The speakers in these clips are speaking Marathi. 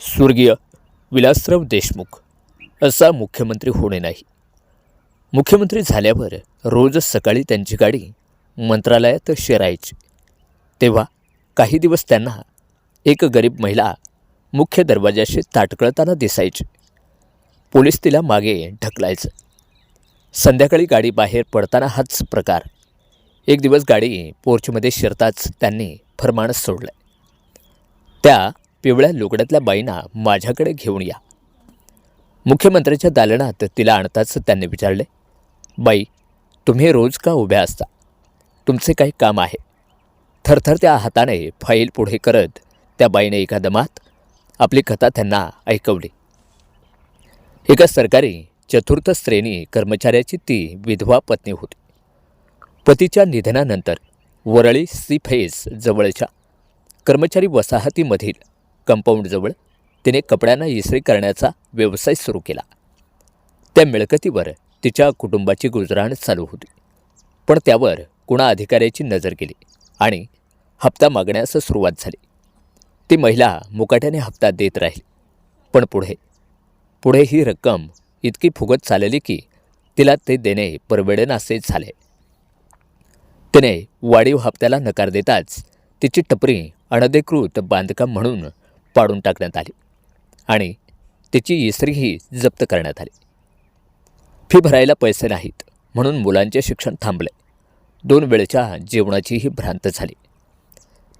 स्वर्गीय विलासराव देशमुख असा मुख्यमंत्री होणे नाही. मुख्यमंत्री झाल्यावर रोज सकाळी त्यांची गाडी मंत्रालयात शिरायची. तेव्हा काही दिवस त्यांना एक गरीब महिला मुख्य दरवाजाशी ताटकळताना दिसायची. पोलीस तिला मागे ढकलायचं. संध्याकाळी गाडी बाहेर पडताना हाच प्रकार. एक दिवस गाडी पोर्चमध्ये शिरताच त्यांनी फरमाणच सोडलं त्या पिवळ्या लुगड्यातल्या बाईंना माझ्याकडे घेऊन या. मुख्यमंत्र्याच्या दालनात तिला आणताच त्यांनी विचारले बाई तुम्ही रोज का उभ्या असता? तुमचे काही काम आहे. थरथर त्या हाताने फाईल पुढे करत त्या बाईने एका दमात आपली कथा त्यांना ऐकवली. एका सरकारी चतुर्थ श्रेणी कर्मचाऱ्याची ती विधवा पत्नी होती. पतीच्या निधनानंतर वरळी सी फेस जवळच्या कर्मचारी वसाहतीमधील कंपाऊंडजवळ तिने कपड्यांना इस्त्री करण्याचा व्यवसाय सुरू केला. त्या मिळकतीवर तिच्या कुटुंबाची गुजराण चालू होती. पण त्यावर कुणा अधिकाऱ्याची नजर गेली आणि हप्ता मागण्यास सुरुवात झाली. ती महिला मुकाट्याने हप्ता देत राहिली. पण पुढे पुढे ही रक्कम इतकी फुगत चालली की तिला ते देणे परवडेनासे झाले. तिने वाढीव हप्त्याला नकार देताच तिची टपरी अनधिकृत बांधकाम म्हणून पाडून टाकण्यात आली आणि तिची इस्त्रीही जप्त करण्यात आली. फी भरायला पैसे नाहीत म्हणून मुलांचे शिक्षण थांबले. दोन वेळच्या जेवणाचीही भ्रांत झाली.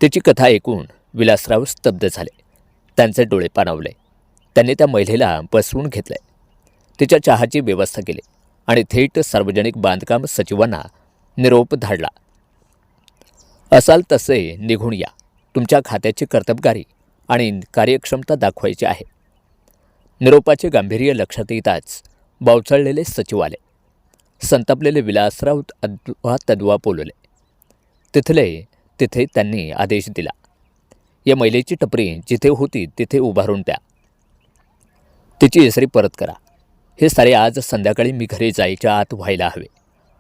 तिची कथा ऐकून विलासराव स्तब्ध झाले. त्यांचे डोळे पाणावले. त्यांनी त्या महिलेला बसवून घेतले. तिच्या चहाची व्यवस्था केली आणि थेट सार्वजनिक बांधकाम सचिवांना निरोप धाडला. असाल तसे निघून या. तुमच्या खात्याची कर्तबगारी आणि कार्यक्षमता दाखवायची आहे. निरोपाचे गांभीर्य लक्षात येताच बावचळलेले सचिव आले संतापलेले विलासराव अद्वा तद्वा बोलवले. तिथले तिथे त्यांनी आदेश दिला. या महिलेची टपरी जिथे होती तिथे उभारून द्या. तिची इसरी परत करा. हे सारे आज संध्याकाळी मी घरी जायच्या आत व्हायला हवे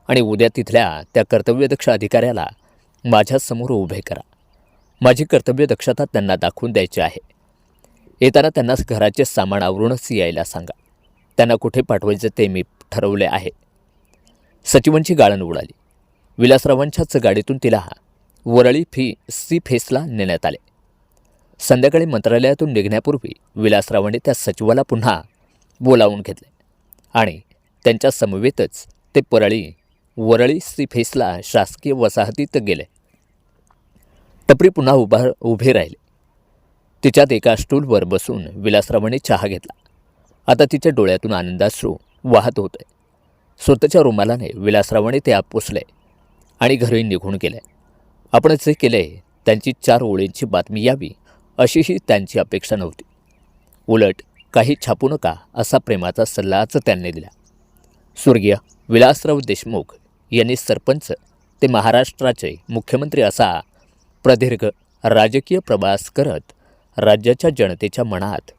आणि उद्या तिथल्या त्या कर्तव्यदक्ष अधिकाऱ्याला माझ्यासमोर उभे करा. माझी कर्तव्य दक्षता त्यांना दाखवून द्यायची आहे. येताना त्यांना घराचे सामान आवरूनच यायला सांगा. त्यांना कुठे पाठवायचं ते मी ठरवले आहे. सचिवांची गाळण उडाली. विलासरावांच्याच गाडीतून तिला वरळी फी सी फेसला नेण्यात आले. संध्याकाळी मंत्रालयातून निघण्यापूर्वी विलासरावांनी त्या सचिवाला पुन्हा बोलावून घेतले आणि त्यांच्या समवेतच ते परळी वरळी सी फेसला शासकीय वसाहतीत गेले. टपरी पुन्हा उभा उभे राहिले. तिच्यात एका स्टूलवर बसून विलासरावाने चहा घेतला. आता तिच्या डोळ्यातून आनंदाश्रू वाहत होते स्वतःच्या रुमालाने विलासरावाने ते आपोसले आणि घरी निघून गेले. आपण जे केले त्यांची चार ओळींची बातमी यावी अशीही त्यांची अपेक्षा नव्हती. उलट काही छापू नका असा प्रेमाचा सल्लाच त्यांनी दिला. स्वर्गीय विलासराव देशमुख यांनी सरपंच ते महाराष्ट्राचे मुख्यमंत्री असा प्रदीर्घ राजकीय प्रवास करत राज्याच्या जनतेच्या मनात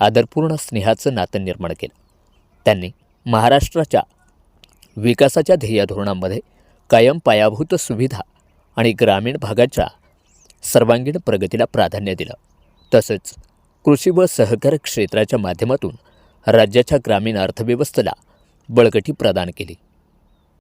आदरपूर्ण स्नेहाचं नातं निर्माण केलं. त्यांनी महाराष्ट्राच्या विकासाच्या ध्येय धोरणामध्ये कायम पायाभूत सुविधा आणि ग्रामीण भागाच्या सर्वांगीण प्रगतीला प्राधान्य दिलं. तसंच कृषी व सहकार क्षेत्राच्या माध्यमातून राज्याच्या ग्रामीण अर्थव्यवस्थेला बळकटी प्रदान केली.